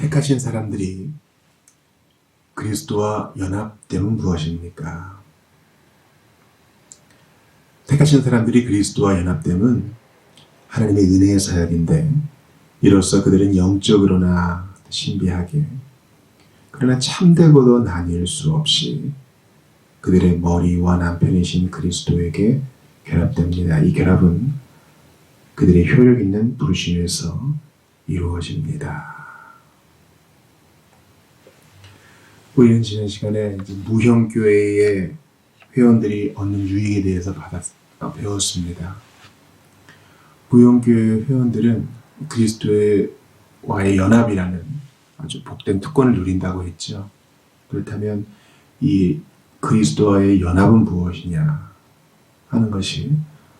택하신 사람들이 그리스도와 연합됨은 무엇입니까? 택하신 사람들이 그리스도와 연합됨은 하나님의 은혜의 사역인데 이로써 그들은 영적으로나 신비하게 그러나 참되고도 나뉠 수 없이 그들의 머리와 남편이신 그리스도에게 결합됩니다. 이 결합은 그들의 효력 있는 부르심에서 이루어집니다. 우리는 지난 시간에 무형교회의 회원들이 얻는 유익에 대해서 받았, 어, 배웠습니다. 무형교회 회원들은 그리스도와의 연합이라는 아주 복된 특권을 누린다고 했죠. 그렇다면 이 그리스도와의 연합은 무엇이냐 하는 것이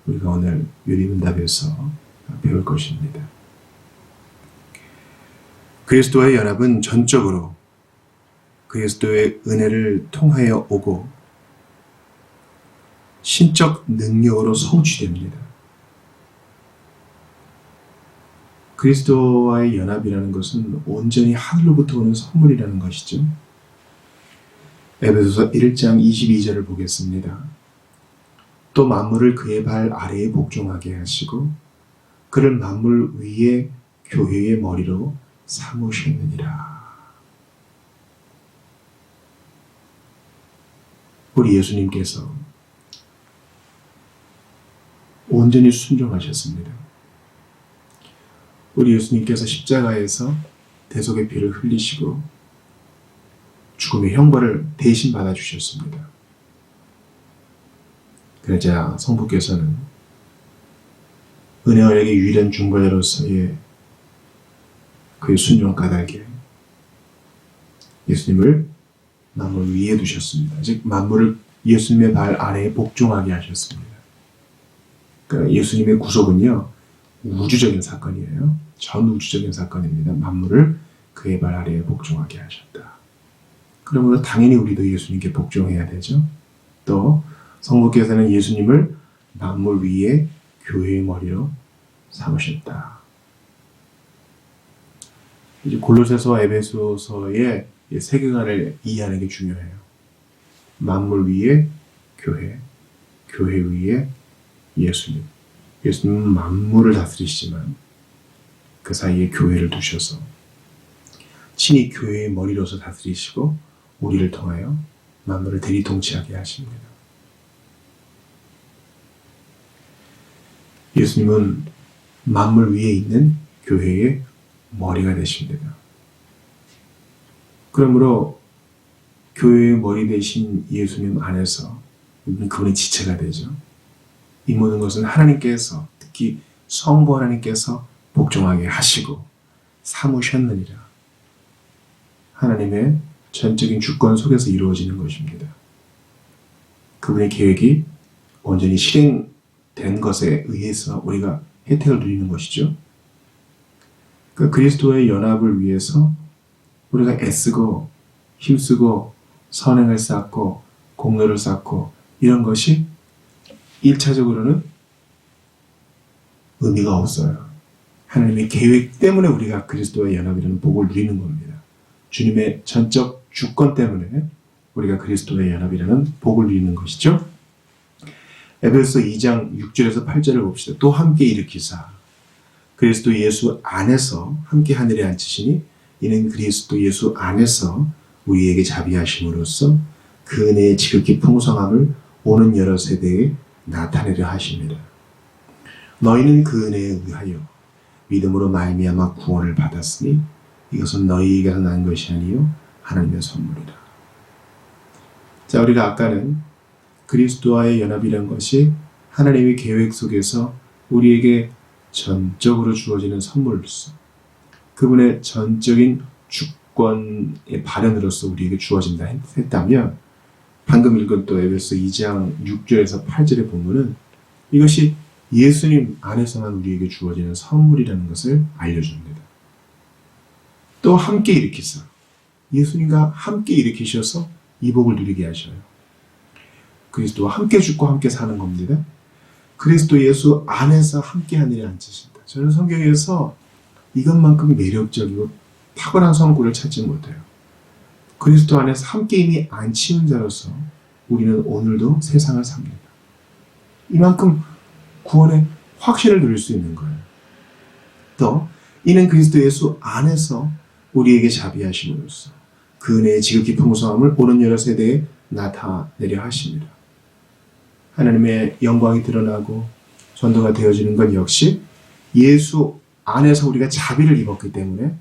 우리가 오늘 요리문답에서 배울 것입니다. 그리스도와의 연합은 전적으로 그리스도의 은혜를 통하여 오고 신적 능력으로 성취됩니다. 그리스도와의 연합이라는 것은 온전히 하늘로부터 오는 선물이라는 것이죠. 에베소서 1장 22절을 보겠습니다. 또 만물을 그의 발 아래에 복종하게 하시고 그를 만물 위에 교회의 머리로 삼으셨느니라. 우리 예수님께서 온전히 순종하셨습니다. 우리 예수님께서 십자가에서 대속의 피를 흘리시고 죽음의 형벌을 대신 받아주셨습니다. 그러자 성부께서는 은혜 언약의 유일한 중보자로서의 그의 순종 까닭에 예수님을 만물 위에 두셨습니다. 즉 만물을 예수님의 발 아래에 복종하게 하셨습니다. 그러니까 예수님의 구속은요 우주적인 사건이에요. 전 우주적인 사건입니다. 만물을 그의 발 아래에 복종하게 하셨다. 그러므로 당연히 우리도 예수님께 복종해야 되죠. 또 성부께서는 예수님을 만물 위에 교회의 머리로 삼으셨다. 이제 골로새서와 에베소서의 이 세계관을 이해하는 게 중요해요. 만물 위에 교회, 교회 위에 예수님. 예수님은 만물을 다스리시지만 그 사이에 교회를 두셔서 친히 교회의 머리로서 다스리시고 우리를 통하여 만물을 대리통치하게 하십니다. 예수님은 만물 위에 있는 교회의 머리가 되십니다. 그러므로 교회의 머리 대신 예수님 안에서 우리는 그분의 지체가 되죠. 이 모든 것은 하나님께서 특히 성부 하나님께서 복종하게 하시고 삼으셨느니라. 하나님의 전적인 주권 속에서 이루어지는 것입니다. 그분의 계획이 온전히 실행된 것에 의해서 우리가 혜택을 누리는 것이죠. 그 그리스도의 연합을 위해서 우리가 애쓰고 힘쓰고 선행을 쌓고 공로를 쌓고 이런 것이 1차적으로는 의미가 없어요. 하나님의 계획 때문에 우리가 그리스도와 연합이라는 복을 누리는 겁니다. 주님의 전적 주권 때문에 우리가 그리스도의 연합이라는 복을 누리는 것이죠. 에베소 2장 6절에서 8절을 봅시다. 또 함께 일으키사 그리스도 예수 안에서 함께 하늘에 앉히시니 이는 그리스도 예수 안에서 우리에게 자비하심으로써 그 은혜의 지극히 풍성함을 오는 여러 세대에 나타내려 하십니다. 너희는 그 은혜에 의하여 믿음으로 말미암아 구원을 받았으니 이것은 너희에게서 난 것이 아니요 하나님의 선물이라. 자, 우리가 아까는 그리스도와의 연합이란 것이 하나님의 계획 속에서 우리에게 전적으로 주어지는 선물로서 그분의 전적인 주권의 발현으로서 우리에게 주어진다 했다면 방금 읽은 또 에베소 2장 6절에서 8절에 보면은 이것이 예수님 안에서만 우리에게 주어지는 선물이라는 것을 알려줍니다. 또 함께 일으키사 예수님과 함께 일으키셔서 이 복을 누리게 하셔요. 그리스도와 함께 죽고 함께 사는 겁니다. 그리스도 예수 안에서 함께 하늘에 앉으신다. 저는 성경에서 이것만큼 매력적이고 탁월한 성구를 찾지 못해요. 그리스도 안에서 함께 이미 안치는 자로서 우리는 오늘도 세상을 삽니다. 이만큼 구원의 확신을 누릴 수 있는 거예요. 또 이는 그리스도 예수 안에서 우리에게 자비하심으로써 그 은혜의 지극히 풍성함을 오는 여러 세대에 나타내려 하십니다. 하나님의 영광이 드러나고 전도가 되어지는 것 역시 예수 안에서 우리가 자비를 입었기 때문에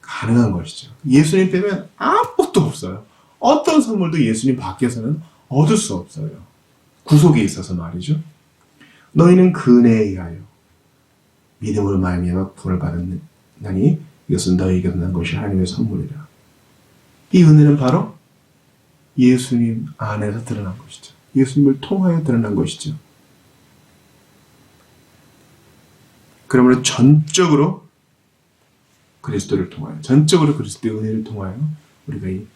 가능한 것이죠. 예수님 빼면 아무것도 없어요. 어떤 선물도 예수님 밖에서는 얻을 수 없어요. 구속에 있어서 말이죠. 너희는 그 은혜에 의하여 믿음으로 말미암아 구원을 받았나니 이것은 너희에게 난 것이 하나님의 선물이라. 이 은혜는 바로 예수님 안에서 드러난 것이죠. 예수님을 통하여 드러난 것이죠. 그러므로 전적으로 그리스도를 통하여, 전적으로 그리스도의 은혜를 통하여 우리가 이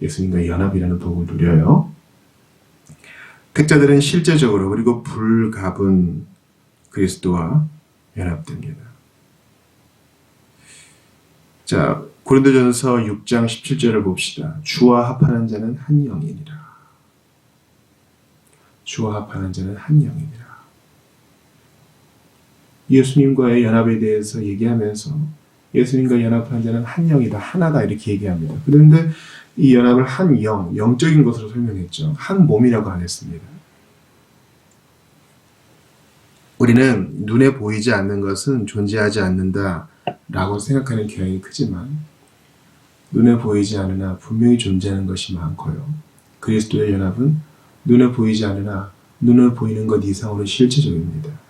예수님과 연합이라는 복을 누려요. 택자들은 실제적으로 그리고 불가분 그리스도와 연합됩니다. 자, 고린도전서 6장 17절을 봅시다. 주와 합하는 자는 한 영이니라. 주와 합하는 자는 한 영이니라. 예수님과의 연합에 대해서 얘기하면서 예수님과 연합한 자는 한 영이다, 하나다 이렇게 얘기합니다. 그런데 이 연합을 한 영, 영적인 것으로 설명했죠. 한 몸이라고 안 했습니다. 우리는 눈에 보이지 않는 것은 존재하지 않는다라고 생각하는 경향이 크지만 눈에 보이지 않으나 분명히 존재하는 것이 많고요. 그리스도의 연합은 눈에 보이지 않으나 눈에 보이는 것 이상으로 실체적입니다.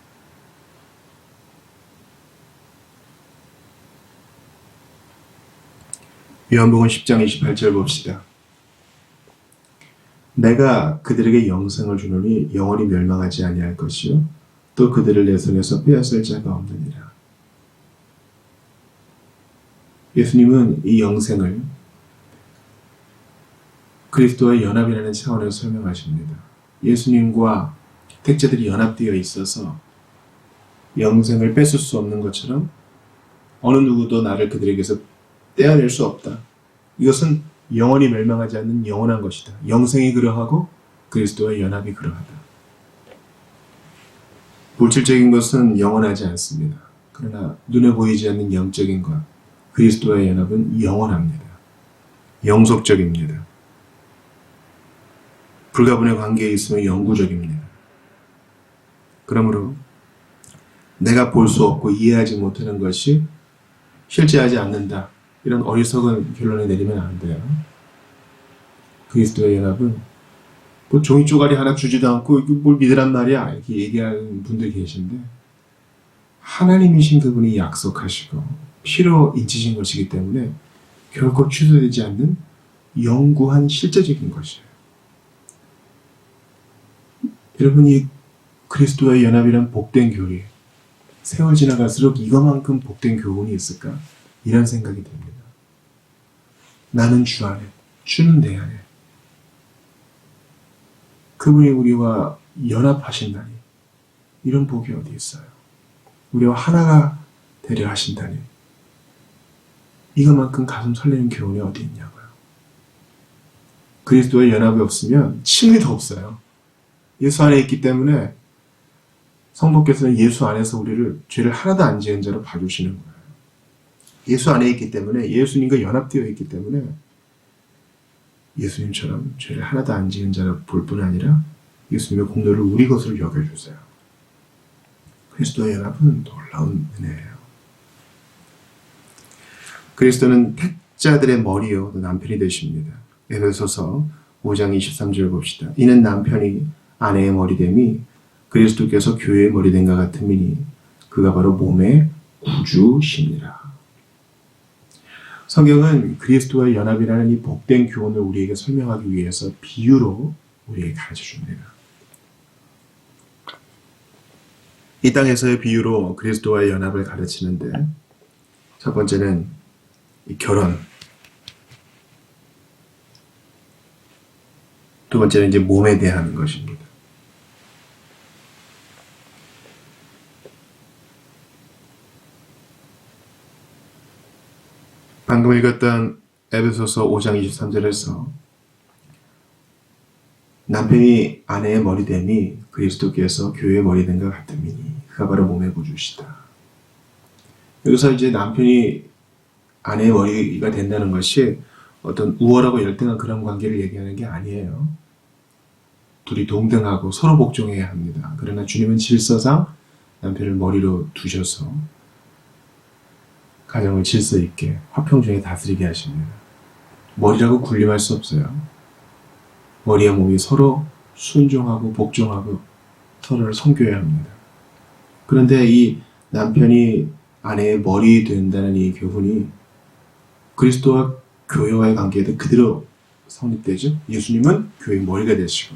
요한복음 10장 28절 봅시다. 내가 그들에게 영생을 주노니 영원히 멸망하지 아니할 것이요 또 그들을 내 손에서 빼앗을 자가 없느니라. 예수님은 이 영생을 그리스도와 연합이라는 차원에서 설명하십니다. 예수님과 택자들이 연합되어 있어서 영생을 뺏을 수 없는 것처럼 어느 누구도 나를 그들에게서 떼어낼 수 없다. 이것은 영원히 멸망하지 않는 영원한 것이다. 영생이 그러하고 그리스도와 연합이 그러하다. 물질적인 것은 영원하지 않습니다. 그러나 눈에 보이지 않는 영적인 것, 그리스도와의 연합은 영원합니다. 영속적입니다. 불가분의 관계에 있으면 영구적입니다. 그러므로 내가 볼 수 없고 이해하지 못하는 것이 실제하지 않는다. 이런 어리석은 결론을 내리면 안 돼요. 그리스도의 연합은 뭐 종이 쪼가리 하나 주지도 않고 뭘 믿으란 말이야 이렇게 얘기하는 분들 계신데 하나님이신 그분이 약속하시고 피로 인치신 것이기 때문에 결코 취소되지 않는 영구한 실제적인 것이에요. 여러분이 그리스도의 연합이란 복된 교리 세월 지나갈수록 이거만큼 복된 교훈이 있을까? 이런 생각이 듭니다. 나는 주 안에, 주는 내 안에. 그분이 우리와 연합하신다니. 이런 복이 어디 있어요? 우리와 하나가 되려 하신다니. 이것만큼 가슴 설레는 교훈이 어디 있냐고요. 그리스도의 연합이 없으면 칭의도 없어요. 예수 안에 있기 때문에 성도께서는 예수 안에서 우리를 죄를 하나도 안 지은 자로 봐주시는 거예요. 예수 안에 있기 때문에 예수님과 연합되어 있기 때문에 예수님처럼 죄를 하나도 안 지은 자로 볼뿐 아니라 예수님의 공로를 우리 것으로 여겨주세요. 그리스도의 연합은 놀라운 은혜예요. 그리스도는 택자들의 머리요 남편이 되십니다. 에베소서 5장 23절 봅시다. 이는 남편이 아내의 머리됨이 그리스도께서 교회의 머리된과 같음이니 그가 바로 몸의 구주시니라. 성경은 그리스도와 연합이라는 이 복된 교훈을 우리에게 설명하기 위해서 비유로 우리에게 가르쳐 줍니다. 이 땅에서의 비유로 그리스도와의 연합을 가르치는데 첫 번째는 이 결혼 두 번째는 이제 몸에 대한 것입니다. 방금 읽었던 에베소서 5장 23절에서 남편이 아내의 머리됨이 그리스도께서 교회의 머리된 것 같음이니 그가 바로 몸의 구주시다. 여기서 이제 남편이 아내의 머리가 된다는 것이 어떤 우월하고 열등한 그런 관계를 얘기하는 게 아니에요. 둘이 동등하고 서로 복종해야 합니다. 그러나 주님은 질서상 남편을 머리로 두셔서 가정을 질서 있게 화평중에 다스리게 하십니다. 머리라고 군림할 수 없어요. 머리와 몸이 서로 순종하고 복종하고 서로를 섬겨야 합니다. 그런데 이 남편이 아내의 머리 된다는 이 교훈이 그리스도와 교회와의 관계에도 그대로 성립되죠. 예수님은 교회의 머리가 되시고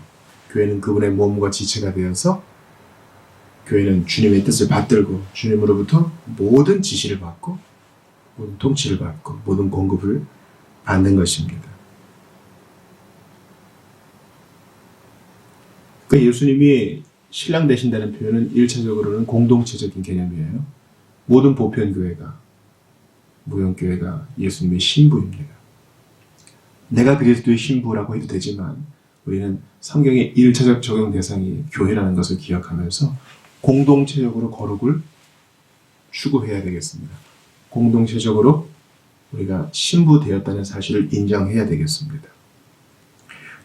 교회는 그분의 몸과 지체가 되어서 교회는 주님의 뜻을 받들고 주님으로부터 모든 지시를 받고 모든 통치를 받고 모든 공급을 받는 것입니다. 그 예수님이 신랑 되신다는 표현은 일차적으로는 공동체적인 개념이에요. 모든 보편교회가 무용교회가 예수님의 신부입니다. 내가 그리스도의 신부라고 해도 되지만 우리는 성경의 일차적 적용 대상이 교회라는 것을 기억하면서 공동체적으로 거룩을 추구해야 되겠습니다. 공동체적으로 우리가 신부 되었다는 사실을 인정해야 되겠습니다.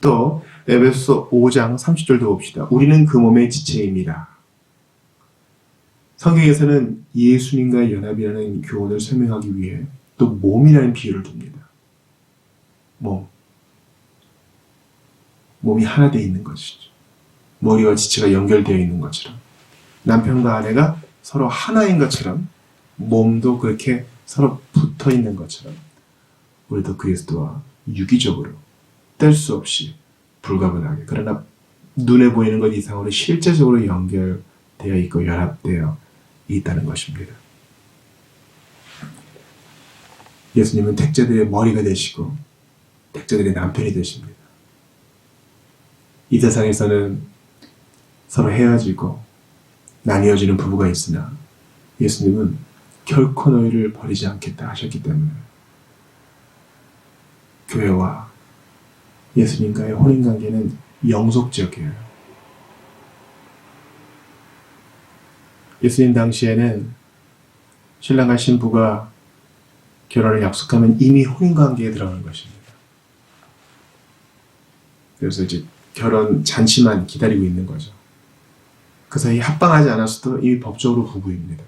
또 에베소 5장 30절도 봅시다. 우리는 그 몸의 지체입니다. 성경에서는 예수님과의 연합이라는 교훈을 설명하기 위해 또 몸이라는 비유를 둡니다. 몸. 몸이 하나 되어 있는 것이죠. 머리와 지체가 연결되어 있는 것처럼. 남편과 아내가 서로 하나인 것처럼 몸도 그렇게 서로 붙어 있는 것처럼 우리도 그리스도와 유기적으로 뗄 수 없이 불가분하게 그러나 눈에 보이는 것 이상으로 실제적으로 연결되어 있고 연합되어 있다는 것입니다. 예수님은 택자들의 머리가 되시고 택자들의 남편이 되십니다. 이 세상에서는 서로 헤어지고 나뉘어지는 부부가 있으나 예수님은 결코 너희를 버리지 않겠다 하셨기 때문에 교회와 예수님과의 혼인 관계는 영속적이에요. 예수님 당시에는 신랑과 신부가 결혼을 약속하면 이미 혼인 관계에 들어가는 것입니다. 그래서 이제 결혼 잔치만 기다리고 있는 거죠. 그 사이 합방하지 않았어도 이미 법적으로 부부입니다.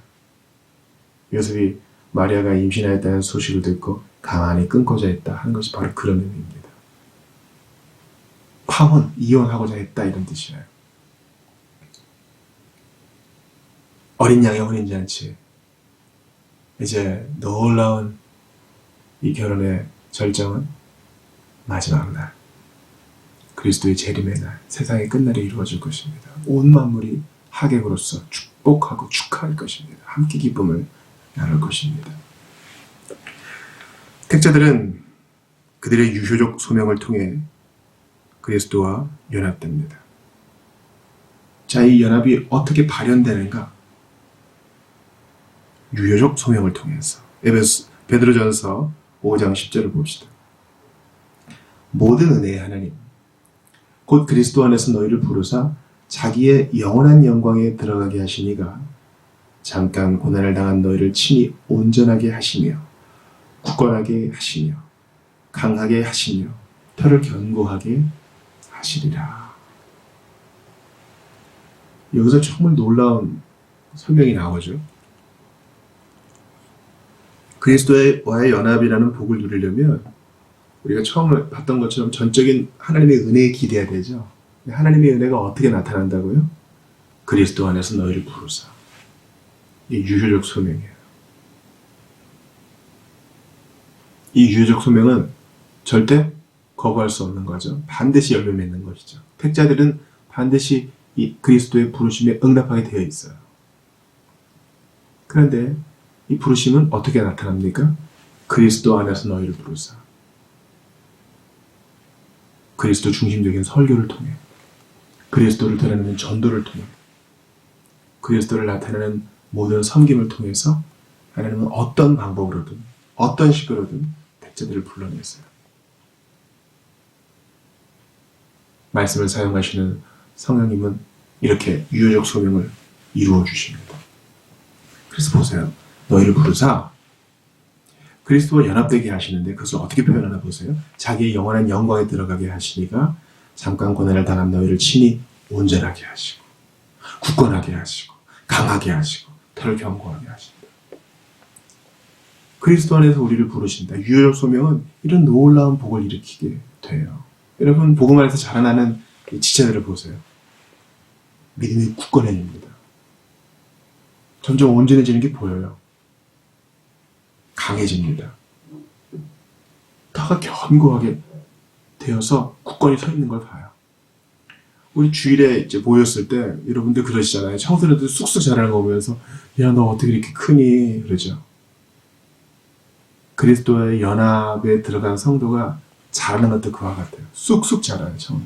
요셉이 마리아가 임신하였다는 소식을 듣고 가만히 끊고자 했다 하는 것이 바로 그런 의미입니다. 파혼, 이혼하고자 했다 이런 뜻이에요. 어린 양의 혼인잔치. 이제 놀라운 이 결혼의 절정은 마지막 날. 그리스도의 재림의 날, 세상의 끝날에 이루어질 것입니다. 온 만물이 하객으로서 축복하고 축하할 것입니다. 함께 기쁨을 나눌 것입니다. 택자들은 그들의 유효적 소명을 통해 그리스도와 연합됩니다. 자, 이 연합이 어떻게 발현되는가? 유효적 소명을 통해서. 에베스 베드로전서 5장 10절을 봅시다. 모든 은혜의 하나님 곧 그리스도 안에서 너희를 부르사 자기의 영원한 영광에 들어가게 하시니가 잠깐 고난을 당한 너희를 친히 온전하게 하시며 굳건하게 하시며 강하게 하시며 혀를 견고하게 하시리라. 여기서 정말 놀라운 설명이 나오죠. 그리스도와의 연합이라는 복을 누리려면 우리가 처음 봤던 것처럼 전적인 하나님의 은혜에 기대야 되죠. 하나님의 은혜가 어떻게 나타난다고요? 그리스도 안에서 너희를 부르사. 이 유효적 소명이에요. 이 유효적 소명은 절대 거부할 수 없는 거죠. 반드시 열매 맺는 것이죠. 택자들은 반드시 이 그리스도의 부르심에 응답하게 되어 있어요. 그런데 이 부르심은 어떻게 나타납니까? 그리스도 안에서 너희를 부르사. 그리스도 중심적인 설교를 통해 그리스도를 드러내는 전도를 통해 그리스도를 나타내는 모든 섬김을 통해서 하나님은 어떤 방법으로든 어떤 식으로든 택자들을 불러냈어요. 말씀을 사용하시는 성령님은 이렇게 유효적 소명을 이루어 주십니다. 그래서 보세요. 너희를 부르사 그리스도와 연합되게 하시는데 그것을 어떻게 표현하나 보세요. 자기의 영원한 영광에 들어가게 하시니가 잠깐 고난을 당한 너희를 친히 온전하게 하시고 굳건하게 하시고 강하게 하시고 덜 견고하게 하신다. 그리스도 안에서 우리를 부르신다. 유효적 소명은 이런 놀라운 복을 일으키게 돼요. 여러분 복음 안에서 자라나는 이 지체들을 보세요. 믿음이 굳건해집니다. 점점 온전해지는 게 보여요. 강해집니다. 터가 견고하게 되어서 굳건히 서 있는 걸 봐요. 우리 주일에 이제 모였을 때 여러분들 그러시잖아요. 청소년들 쑥쑥 자라는 거 보면서 야 너 어떻게 이렇게 크니 그러죠. 그리스도의 연합에 들어간 성도가 자라는 것도 그와 같아요. 쑥쑥 자라요 처음에.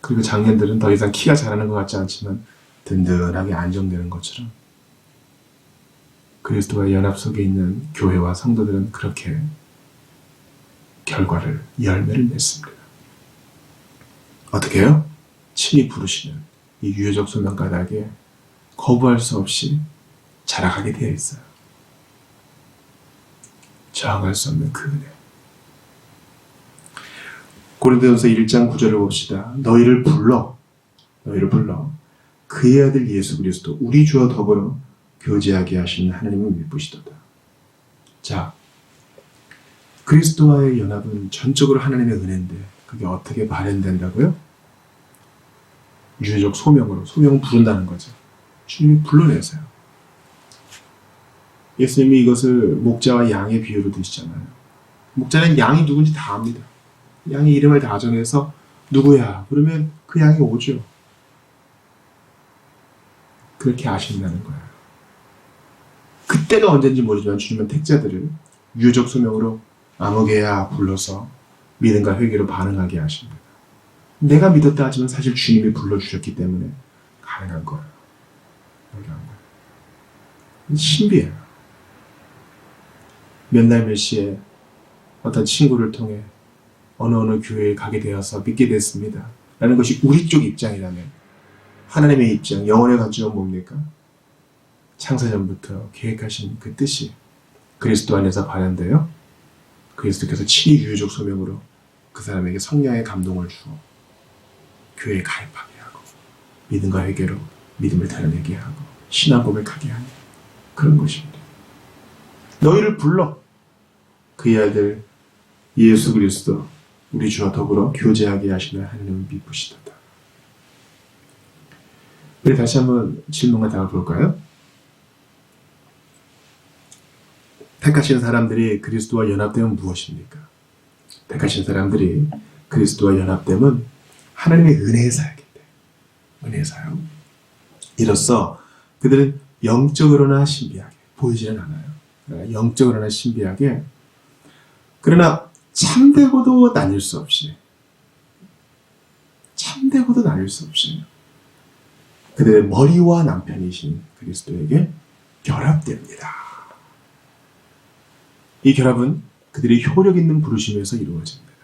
그리고 장년들은 더 이상 키가 자라는 것 같지 않지만 든든하게 안정되는 것처럼 그리스도와 연합 속에 있는 교회와 성도들은 그렇게 결과를 열매를 맺습니다. 어떻게 해요? 친히 부르시는 이 유효적 소명 가닥에 거부할 수 없이 자라가게 되어 있어요. 저항할 수 없는 그 은혜. 고린도전서 1장 9절을 봅시다. 너희를 불러 너희를 불러 그의 아들 예수 그리스도 우리 주와 더불어 교제하게 하시는 하나님을 믿으시도다. 자, 그리스도와의 연합은 전적으로 하나님의 은혜인데 그게 어떻게 발현된다고요? 유효적 소명으로 소명을 부른다는 거죠. 주님이 불러내세요. 예수님이 이것을 목자와 양의 비유로 드시잖아요. 목자는 양이 누군지 다 압니다. 양의 이름을 다 정해서 누구야? 그러면 그 양이 오죠. 그렇게 아신다는 거예요. 그때가 언제인지 모르지만 주님은 택자들을 유적 소명으로 아무개야 불러서 믿음과 회개로 반응하게 하십니다. 내가 믿었다 하지만 사실 주님이 불러주셨기 때문에 가능한 거예요. 가능한 거예요. 신비해요. 몇 날 몇 시에 어떤 친구를 통해 어느 어느 교회에 가게 되어서 믿게 됐습니다. 라는 것이 우리 쪽 입장이라면 하나님의 입장, 영혼의 관점은 뭡니까? 창세전부터 계획하신 그 뜻이 그리스도 안에서 발현되어 그리스도께서 유효적 소명으로 그 사람에게 성령의 감동을 주어 교회에 가입하게 하고 믿음과 회개로 믿음을 드러내게 하고 신앙 고백하게 하는 그런 것입니다. 너희를 불러 그의 아들 예수 그리스도 우리 주와 더불어 교제하게 하시는 하나님을 믿으시도다. 우리 다시 한번 질문과 답을 볼까요? 택하신 사람들이 그리스도와 연합되면 무엇입니까? 택하신 사람들이 그리스도와 연합되면 하나님의 은혜의 사역인데 은혜의 사역 이로써 그들은 영적으로나 신비하게 보이지는 않아요. 그러나 영적으로나 신비하게 그러나 참되고도 나뉠 수 없이 참되고도 나뉠 수 없이 그들의 머리와 남편이신 그리스도에게 결합됩니다. 이 결합은 그들의 효력 있는 부르심에서 이루어집니다.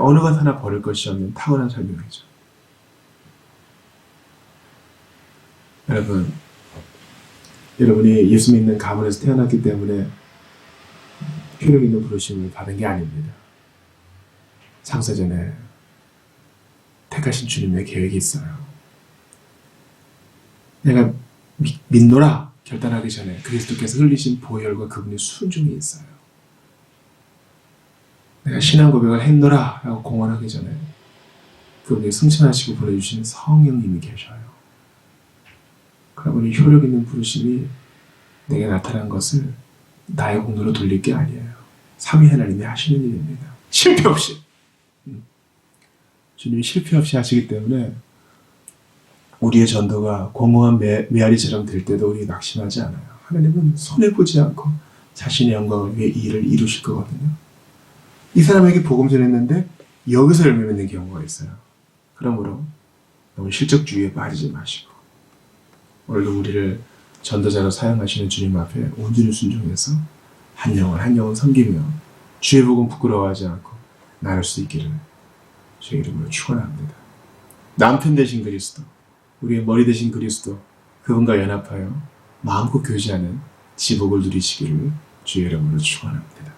어느 것 하나 버릴 것이 없는 탁월한 설명이죠. 여러분, 여러분이 예수 믿는 가문에서 태어났기 때문에 효력 있는 부르심을 받은 게 아닙니다. 창세전에 택하신 주님의 계획이 있어요. 내가 믿, 믿노라 결단하기 전에 그리스도께서 흘리신 보혈과 그분의 순종이 있어요. 내가 신앙 고백을 했노라 라고 공언하기 전에 그분이 승천하시고 보내주신 성령님이 계셔요. 그러므로 효력 있는 부르심이 내게 나타난 것을 나의 공로로 돌릴 게 아니에요. 삼위 하나님이 하시는 일입니다. 실패 없이. 음. 주님이 실패 없이 하시기 때문에 우리의 전도가 공허한 메, 메아리처럼 될 때도 우리 낙심하지 않아요. 하나님은 손해보지 않고 자신의 영광을 위해 이 일을 이루실 거거든요. 이 사람에게 복음 전했는데 여기서 열매 맺는 경우가 있어요. 그러므로 너무 실적주의에 빠지지 마시고 오늘도 우리를 전도자로 사용하시는 주님 앞에 온전히 순종해서 한 영혼 한 영혼 섬기며 주의 복음 부끄러워하지 않고 나눌 수 있기를 주의 이름으로 축원합니다. 남편 되신 그리스도, 우리의 머리 되신 그리스도, 그분과 연합하여 마음껏 교제하는 지복을 누리시기를 주의 이름으로 축원합니다.